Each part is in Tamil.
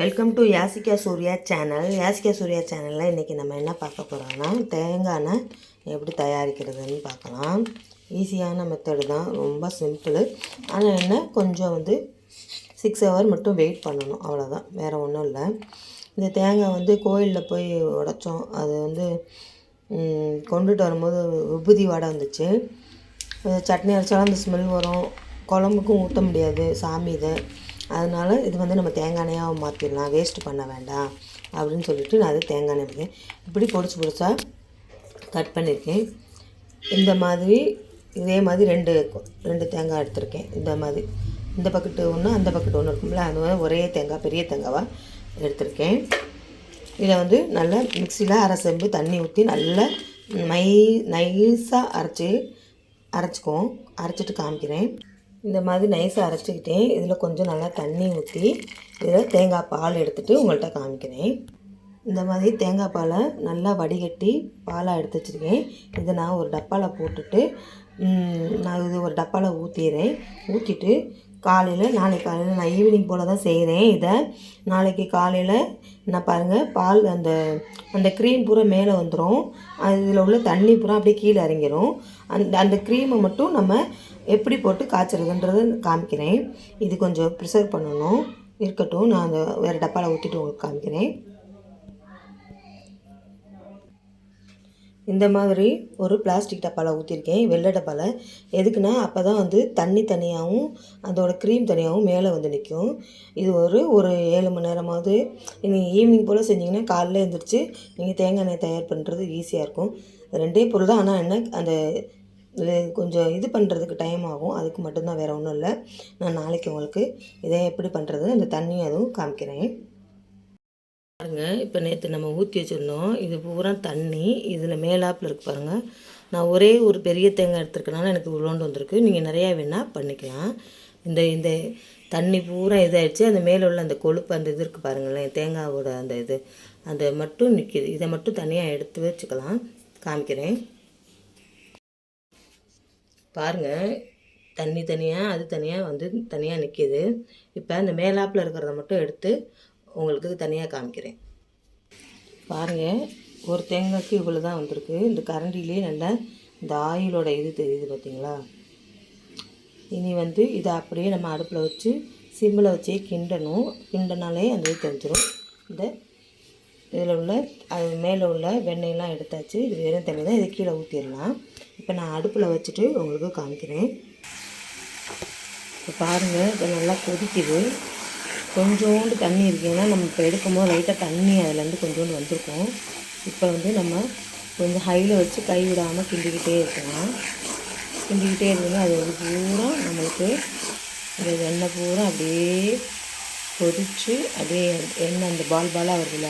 Welcome to Yasika Surya channel Yasika Surya சேனலில் இன்றைக்கி நம்ம என்ன பார்க்க போகிறோம்னா தேங்காய் எப்படி தயாரிக்கிறதுன்னு பார்க்கலாம். ஈஸியான மெத்தடு தான். ரொம்ப சிம்பிள் ஆனால் என்ன கொஞ்சம் வந்து சிக்ஸ் ஹவர் மட்டும் வெயிட் பண்ணணும். அவ்வளோதான் வேறு ஒன்றும் இல்லை. இந்த தேங்காய் வந்து கோயிலில் போய் உடைச்சோம். அது வந்து கொண்டுட்டு வரும்போது உபுதி வாடை வந்துச்சு. சட்னி அரைச்சாலும் அந்த ஸ்மெல் வரும். குழம்புக்கும் ஊற்ற முடியாது. சாமி இதை. அதனால் இது வந்து நம்ம தேங்காய் எண்ணெயாக மாற்றிடலாம் வேஸ்ட்டு பண்ண வேண்டாம் அப்படின்னு சொல்லிட்டு நான் அது தேங்காய் எண்ணெய் வைக்கேன் இப்படி பொடிச்சு பொடிச்சா கட் பண்ணியிருக்கேன். இந்த மாதிரி இதே மாதிரி ரெண்டு ரெண்டு தேங்காய் எடுத்திருக்கேன். இந்த மாதிரி. இந்த பக்கெட்டு ஒன்று அந்த பக்கெட்டு ஒன்று இருக்கும்ல அது மாதிரி ஒரே தேங்காய் பெரிய தேங்காவாக எடுத்திருக்கேன். இதை வந்து நல்லா மிக்சியில் அரை செம்பு தண்ணி ஊற்றி நல்லா மை நைஸாக அரைச்சி அரைச்சிக்குவோம். அரைச்சிட்டு காமிக்கிறேன். இந்த மாதிரி நைஸாக அரைச்சிக்கிட்டேன். இதில் கொஞ்சம் நல்லா தண்ணி ஊற்றி இதில் தேங்காய் பால் எடுத்துகிட்டு உங்கள்கிட்ட காமிக்கிறேன். இந்த மாதிரி தேங்காய் பாலை நல்லா வடிகட்டி பாலாக எடுத்து வச்சுருக்கேன். இதை நான் ஒரு டப்பாவில் போட்டுட்டு நான் இது ஒரு டப்பாவில் ஊற்றிடுறேன் ஊற்றிட்டு காலையில் நாளைக்கு காலையில் நான் ஈவினிங் போல் தான் செய்கிறேன் இதை. நாளைக்கு காலையில் நான் பாருங்கள் பால் அந்த அந்த க்ரீம் பூரா மேலே வந்துடும் அதில் உள்ள தண்ணி பூரா அப்படியே கீழே இறங்கிரும். அந்த அந்த க்ரீமை மட்டும் நம்ம எப்படி போட்டு காய்ச்சறதுன்றதை காமிக்கிறேன். இது கொஞ்சம் ப்ரிசர்வ் பண்ணணும். இருக்கட்டும் நான் அந்த வேறு டப்பாவில் ஊற்றிட்டு உங்களுக்கு காமிக்கிறேன். இந்த மாதிரி ஒரு பிளாஸ்டிக் டப்பாவில் ஊற்றிருக்கேன் வெள்ளை டப்பாவில் எதுக்குன்னா அப்போ தான் வந்து தண்ணி தனியாகவும் அதோட க்ரீம் தனியாகவும் மேலே வந்து நிற்கும் இது ஒரு ஒரு ஏழு மணி நேரமாவது நீங்கள் ஈவினிங் போல் செஞ்சிங்கன்னா காலைல எழுந்திரிச்சு நீங்கள் தேங்காய் எண்ணெய் தயார் பண்ணுறது ஈஸியாக இருக்கும். ரெண்டே பொருள் தான் ஆனால் என்ன அந்த இது கொஞ்சம் இது பண்ணுறதுக்கு டைம் ஆகும். அதுக்கு மட்டும்தான் வேறு ஒன்றும் இல்லை. நான் நாளைக்கு உங்களுக்கு இதை எப்படி பண்ணுறது அந்த தண்ணி அதுவும் காமிக்கிறேன். பாருங்க இப்போ நேற்று நம்ம ஊற்றி வச்சுருந்தோம். இது பூரா தண்ணி. இதில் மேலாப்பில் இருக்குது பாருங்கள் நான் ஒரே ஒரு பெரிய தேங்காய் எடுத்துருக்கனால எனக்கு உருண்டு வந்திருக்கு. நீங்கள் நிறையா வேணால் பண்ணிக்கலாம். இந்த இந்த தண்ணி பூரா இதாகிடுச்சு அந்த மேலே உள்ள அந்த கொழுப்பு அந்த இது இருக்குது பாருங்களேன். தேங்காவோட அந்த இது. அந்த மட்டும் நிற்கிது இதை மட்டும் தனியாக எடுத்து வச்சுக்கலாம். காமிக்கிறேன். பாருங்கள் தண்ணி தனியாக அது தனியாக வந்து தனியாக நிற்கிது இப்போ அந்த மேலாப்பில் இருக்கிறத மட்டும் எடுத்து உங்களுக்கு தனியாக காமிக்கிறேன். பாருங்கள் ஒரு தேங்காய்க்கு இவ்வளோ தான் வந்திருக்கு. இந்த கரண்டிலே நல்லா இந்த ஆயிலோட இது தெரியுது பார்த்தீங்களா இனி வந்து இதை அப்படியே நம்ம அடுப்பில் வச்சு சிம்மில் வச்சே கிண்டணும். கிண்டனாலே அந்த இது தெரிஞ்சிடும் இந்த இதில் உள்ள அது மேலே உள்ள வெண்ணெயெல்லாம் எடுத்தாச்சு. இது வெறும் தண்ணி தான். இதை கீழே ஊற்றிடலாம் இப்போ நான் அடுப்பில் வச்சுட்டு உங்களுக்கு காமிக்கிறேன். இப்போ பாருங்கள் இது நல்லா கொதிக்குது. கொஞ்சோண்டு தண்ணி இருக்குன்னா நம்ம இப்போ எடுக்கும்போது லைட்டாக தண்ணி அதுலேருந்து கொஞ்சோண்டு வந்திருக்கும். இப்போ வந்து நம்ம கொஞ்சம் ஹையில் வச்சு கை விடாமல் கிண்டிக்கிட்டே இருக்கலாம். கிண்டிக்கிட்டே இருக்குங்க அது வந்து பூரா நம்மளுக்கு இந்த எண்ணெய் பூரா அப்படியே கொதிச்சு அப்படியே எண்ணெய் அந்த பால் பாலாக வருதுல்ல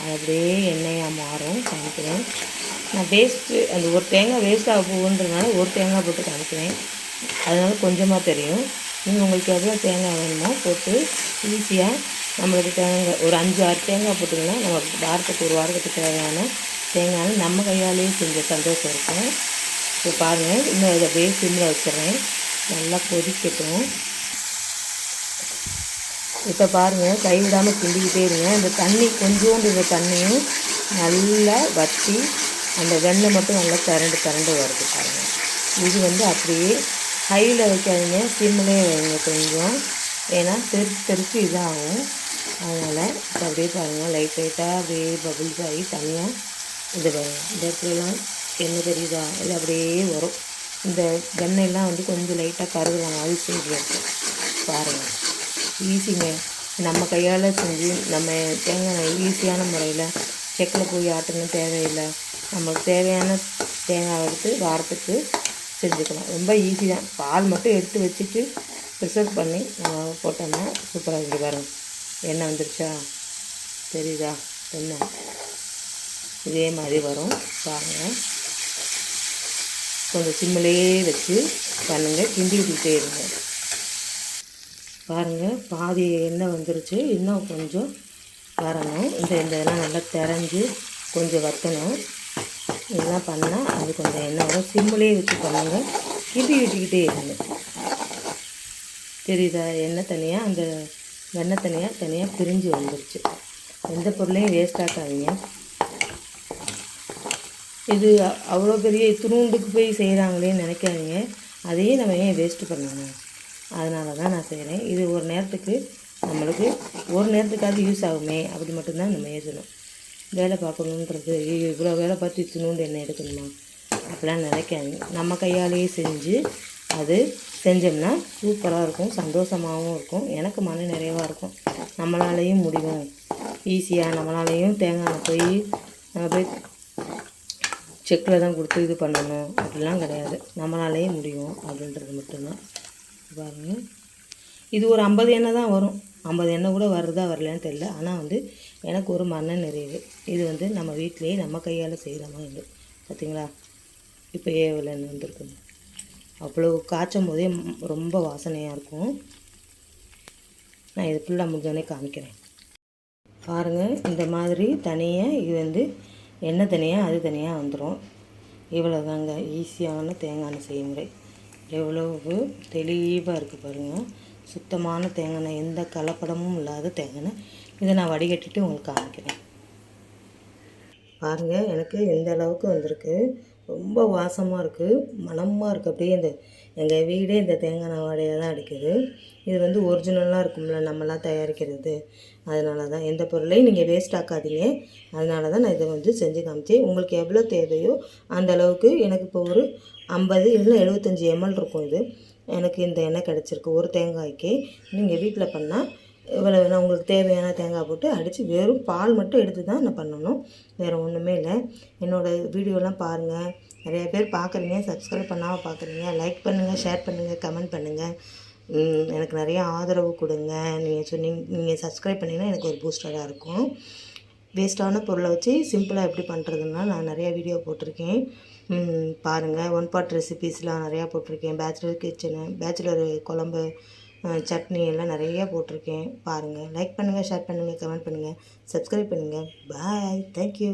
அது அப்படியே எண்ணெயாக மாறும். காமிக்கிறேன். நான் வேஸ்ட்டு அந்த ஒரு தேங்காய் வேஸ்ட் ஆக போகுன்றதுனால ஒரு தேங்காய் போட்டு காமிக்கிறேன். அதனால் கொஞ்சமாக தெரியும். நீங்கள் உங்களுக்கு எவ்வளோ தேங்காய் வேணுமோ போட்டு ஈஸியாக நம்மளுக்கு தேங்காய் ஒரு அஞ்சு ஆறு தேங்காய் போட்டிங்கன்னா நம்ம வாரத்துக்கு ஒரு வாரத்துக்கு தேவையான தேங்காய் நம்ம கையாலேயே செஞ்ச சந்தோஷம் இருக்கும். இப்போ பாருங்கள் இன்னும் இதை அப்படியே சிம்மில் வச்சிடுறேன். நல்லா கொதிக்கட்டும். இப்போ பாருங்கள் கைவிடாமல் கிண்டிக்கிட்டே இருங்க. இந்த தண்ணி கொஞ்சோண்டு இந்த தண்ணியும் நல்லா வற்றி அந்த வெண்ணெய் மட்டும் நல்லா திரண்டு திரண்டு வருது பாருங்கள் இது வந்து அப்படியே ஹையில் வைக்காதீங்க சிம்மிலே வைங்க கொஞ்சம். ஏன்னா தெறிச்சு தெறிச்சு இதாகும். அதனால் இப்போ அப்படியே பாருங்கள் லைட் லைட்டாக அப்படியே பபுள்ஸ் ஆகி தனியாக இது வரும் இந்த இடத்துலலாம் என்ன தெரியுதா? இது அப்படியே வரும். இந்த வெண்ணெயெல்லாம் வந்து கொஞ்சம் லைட்டாக கருதுல அது செய்து இருக்கும் பாருங்கள் ஈஸிங்க நம்ம கையால் செஞ்சு நம்ம தேங்காய் ஈஸியான முறையில் செக்கில் போய் ஆட்டணும் தேவையில்லை. நமக்கு தேவையான தேங்காய் எடுத்து வாரத்துக்கு செஞ்சுக்கலாம். ரொம்ப ஈஸி தான். பால் மட்டும் எடுத்து வச்சுட்டு ப்ரிசர்வ் பண்ணி நம்ம போட்டோம்னா சூப்பராக இங்கே பாருங்க. எண்ணெய் வந்துருச்சா? தெரியுதா? எண்ணெய். இதே மாதிரி வரும். பாருங்கள் கொஞ்சம் சிம்மிலேயே வச்சு பண்ணுங்கள் கிண்டி விட்டுக்கிட்டே இருங்க. பாருங்கள் பாதி எண்ணெய் வந்துருச்சு. இன்னும் கொஞ்சம் வரணும். இந்த இந்த இதெல்லாம் நல்லா திறஞ்சு கொஞ்சம் வற்றணும் இதெல்லாம் பண்ணால் அது கொஞ்சம் எண்ணெய் வரும். சிம்மிலே வச்சு பண்ணுங்கள் கிண்டி விட்டுக்கிட்டே இருங்க. தெரியுதா எண்ணெய் தனியாக அந்த வெண்ணெய் தனியாக தனியாக பிரிஞ்சு வந்துருச்சு. எந்த பொருளையும் வேஸ்ட் ஆக்காதீங்க. இது அவ்வளோ பெரிய துணுண்டுக்கு போய் செய்கிறாங்களேன்னு நினைக்காதீங்க. அதையே நம்ம ஏன் வேஸ்ட்டு பண்ணணும்? அதனால தான் நான் செய்கிறேன் இது ஒரு நேரத்துக்கு நம்மளுக்கு ஒரு நேரத்துக்காவது யூஸ் ஆகுமே. அப்படி மட்டும்தான் நம்ம ஏசணும் வேலை பார்க்கணுன்றது இவ்வளோ வேலை பார்த்து துணுண்டு என்ன எடுக்கணுமா? அப்படிலாம் நினைக்காதீங்க. நம்ம கையாலேயே செஞ்சு அது செஞ்சோம்னா சூப்பராக இருக்கும் சந்தோஷமாகவும் இருக்கும் எனக்கு மன நிறைவாக இருக்கும். நம்மளாலேயும் முடியும். ஈஸியாக நம்மளாலேயும் தேங்காய் போய் நம்ம போய் செக்கில் தான் கொடுத்து இது பண்ணணும். அப்படிலாம் கிடையாது. நம்மளாலேயே முடியும் அப்படின்றது மட்டும்தான். பாருங்கள் இது ஒரு ஐம்பது எண்ணெய் தான் வரும். ஐம்பது எண்ணெய் கூட வருதா வரலன்னு தெரியல. ஆனால் வந்து எனக்கு ஒரு மன நிறைவு. இது வந்து நம்ம வீட்டிலேயே நம்ம கையால் செய்கிற மாதிரி. பார்த்தீங்களா இப்போ ஏவலன்னு வந்திருக்குங்க. அவ்வளோ காய்ச்சும் போதே ரொம்ப வாசனையாக இருக்கும். நான் இது ஃபுல்லாக முடிஞ்சோடனே காமிக்கிறேன். பாருங்கள் இந்த மாதிரி தனியாக இது வந்து எண்ணெய் தனியாக அது தனியாக வந்துடும் இவ்வளோ தாங்க ஈஸியான தேங்காய் எண்ணெய் செய்முறை. எவ்வளவு தெளிவாக இருக்குது பாருங்கள் சுத்தமான தேங்காய் எந்த கலப்படமும் இல்லாத தேங்காய் இதை நான் வடிகட்டிட்டு உங்களுக்கு காமிக்கிறேன். பாருங்கள் எனக்கு எந்த அளவுக்கு வந்திருக்கு. ரொம்ப வாசமாக இருக்குது மனமாக இருக்குது அப்படியே இந்த எங்கள் வீடே இந்த தேங்காய் எண்ணெய் தான் அடிக்குது. இது வந்து ஒரிஜினலாக இருக்கும்ல நம்மளாம் தயாரிக்கிறது. அதனால தான் எந்த பொருளையும் நீங்கள் வேஸ்ட் ஆக்காதீங்க. அதனால தான் நான் இதை வந்து செஞ்சு காமிச்சேன். உங்களுக்கு எவ்வளோ தேவையோ அந்த அளவுக்கு எனக்கு இப்போ ஒரு ஐம்பது இல்லைன்னா எழுபத்தஞ்சி எம்எல் இருக்கும் இது. எனக்கு இந்த எண்ணெய் கிடச்சிருக்கு. ஒரு தேங்காய்க்கு நீங்கள் வீட்டில் பண்ணால் இவ்வளோ நான் உங்களுக்கு தேவையான தேங்காய் போட்டு அடித்து வெறும் பால் மட்டும் எடுத்து தான் நான் பண்ணணும். வேறு ஒன்றுமே இல்லை. என்னோடய வீடியோலாம் பாருங்கள் நிறைய பேர் பார்க்குறீங்க சப்ஸ்கிரைப் பண்ணாமல் பார்க்குறீங்க லைக் பண்ணுங்கள் ஷேர் பண்ணுங்கள் கமெண்ட் பண்ணுங்கள் எனக்கு நிறைய ஆதரவு கொடுங்க. நீங்கள் சொன்னீங்க நீங்கள் சப்ஸ்கிரைப் பண்ணிங்கன்னா எனக்கு ஒரு பூஸ்டராக இருக்கும். வேஸ்ட்டான பொருளை வச்சு சிம்பிளாக எப்படி பண்ணுறதுன்னா நான் நிறையா வீடியோ போட்டிருக்கேன். பாருங்கள் ஒன் பாட் ரெசிபீஸ்லாம் நிறையா போட்டிருக்கேன். பேச்சுலர் கிச்சனு பேச்சுலர் குழம்பு சட்னி எல்லாம் நிறையா போட்டிருக்கேன். பாருங்கள் லைக் பண்ணுங்கள் ஷேர் பண்ணுங்கள் கமெண்ட் பண்ணுங்கள் சப்ஸ்கிரைப் பண்ணுங்கள் பாய் தேங்க்யூ